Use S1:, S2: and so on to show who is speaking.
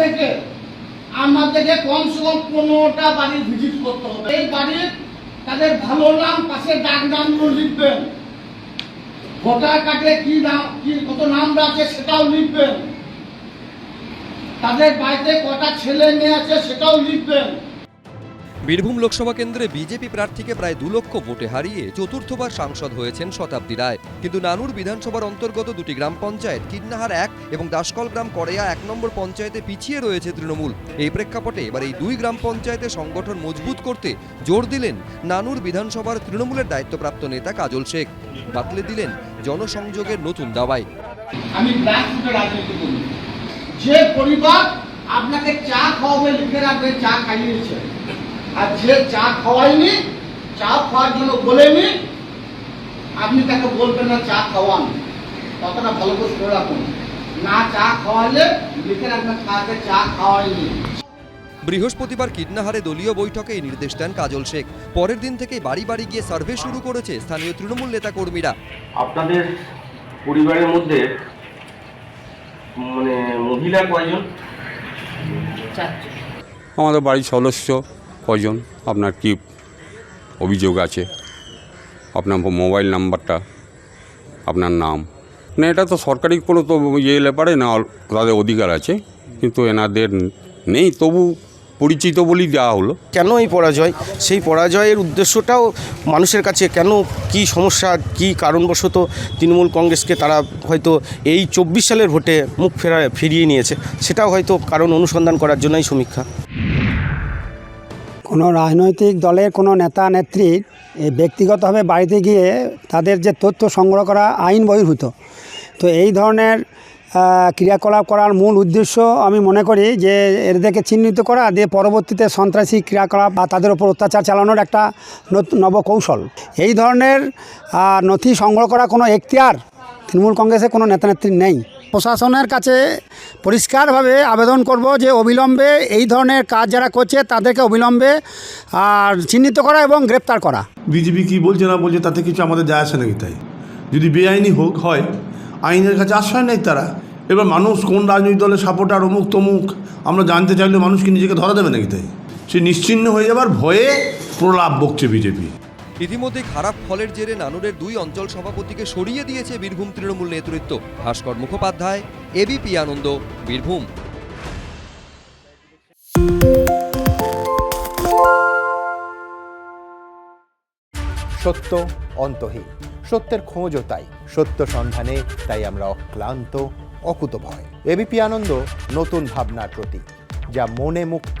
S1: থেকে আমাদেরকে কমসে কম পনেরোটা বাড়ি ভিজিট করতে হবে। এই বাড়ির তাদের ভালো নাম, পাশে ডাক নাম লিখবেন। ভোটার কার্ডে কি নাম, কি, কত নাম আছে সেটাও লিখবেন। তাদের বাড়িতে কটা ছেলে মেয়ে আছে সেটাও লিখবেন।
S2: বীরভূম লোকসভা কেন্দ্রে বিজেপি প্রার্থীকে প্রায় দু লক্ষ ভোটে হারিয়ে চতুর্থবার সাংসদ হয়েছেন শতাব্দী রায়। কিন্তু নানুর বিধানসভার অন্তর্গত দুটি গ্রাম পঞ্চায়েত, কিন্নাহার এক এবং দাসকল গ্রাম করেয়া এক নম্বর পঞ্চায়েতে পিছিয়ে রয়েছে তৃণমূল। এই প্রেক্ষাপটে এবার এই দুই গ্রাম পঞ্চায়েতে সংগঠন মজবুত করতে জোর দিলেন নানুর বিধানসভার তৃণমূলের দায়িত্বপ্রাপ্ত নেতা কাজল শেখ। বাতলে দিলেন জনসংযোগের নতুন দাওয়ায়।
S1: আমি যে পরিবার আপনাকে চা খাওয়াবে, লিখে রাখবে, চা খাইয়েছে আর যে চা খাওয়ায়নি চা খাওয়ার জন্য বলেনি আপনি তাকে বলবেন না চা খাওয়ান। কতটা ভালো করে শুনে রাখুন। না চা খাওয়ালে লিখে রাখবেন তাকে চা খাওয়ায়নি।
S2: বৃহস্পতিবার কিডনাহারে দলীয় বৈঠকে এই নির্দেশ দেন কাজল শেখ। পরের দিন থেকে বাড়ি বাড়ি গিয়ে সার্ভে শুরু করেছে স্থানীয় তৃণমূল নেতা কর্মীরা
S3: আপনাদের পরিবারের মধ্যে মানে মহিলা কয়জন?
S4: আমাদের বাড়ির সদস্য কজন আপনার কি অভিযোগ আছে? আপনার মোবাইল নাম্বারটা, আপনার নাম। না, এটা তো সরকারি কোনো তো ইয়ে এলে পারে না তাদের অধিকার আছে, কিন্তু এনাদের নেই, তবু পরিচিত বলেই দেওয়া হলো।
S5: কেন এই পরাজয়? সেই পরাজয়ের উদ্দেশ্যটাও মানুষের কাছে কেন, কি সমস্যা, কি কারণবশত তৃণমূল কংগ্রেসকে তারা হয়তো এই চব্বিশ সালের ভোটে মুখ ফেরা, ফিরিয়ে নিয়েছে, সেটাও হয়তো কারণ অনুসন্ধান করার জন্যই সমীক্ষা।
S6: কোনো রাজনৈতিক দলের কোনো নেতা নেত্রীর ব্যক্তিগতভাবে বাড়িতে গিয়ে তাদের যে তথ্য সংগ্রহ করা আইন বহির্ভূত। তো এই ধরনের ক্রিয়াকলাপ করার মূল উদ্দেশ্য আমি মনে করি যে এদেরকে চিহ্নিত করা, দিয়ে পরবর্তীতে সন্ত্রাসী ক্রিয়াকলাপ বা তাদের ওপর অত্যাচার চালানোর একটা নবকৌশল এই ধরনের নথি সংগ্রহ করা কোনো এখতিয়ার তৃণমূল কংগ্রেসে কোনো নেতানেত্রী নেই। প্রশাসনের কাছে পরিষ্কারভাবে আবেদন করব যে অবিলম্বে এই ধরনের কাজ যারা করছে তাদেরকে অবিলম্বে, আর চিহ্নিত করা এবং গ্রেপ্তার করা।
S7: বিজেপি কি বলছে না বলছে তাতে কিছু আমাদের যায় আসে নাকি তাই? যদি বেআইনি হোক, হয়। আইনের কাছে আশ্রয় নেই তারা। এবার মানুষ কোন রাজনৈতিক দলের সাপোর্টার অমুক তমুক, আমরা জানতে চাইলে মানুষ কি নিজেকে ধরা দেবে নাকি তাই? সে নিশ্চিহ্ন হয়ে যাবার ভয়ে প্রলাপ বকছে বিজেপি।
S2: ইতিমধ্যে খারাপ ফলের জেরে নানুরের দুই অঞ্চল সভাপতিকে সরিয়ে দিয়েছে বীরভূম তৃণমূল নেতৃত্ব। ভাস্কর মুখোপাধ্যায় এবিপি আনন্দ, বীরভূম।
S8: সত্য অন্তহীন, সত্যের খোঁজও তাই, সত্য সন্ধানে তাই আমরা অক্লান্ত, অকুতভয়। এবিপি আনন্দ, নতুন ভাবনার প্রতীক, যা মনে মুক্ত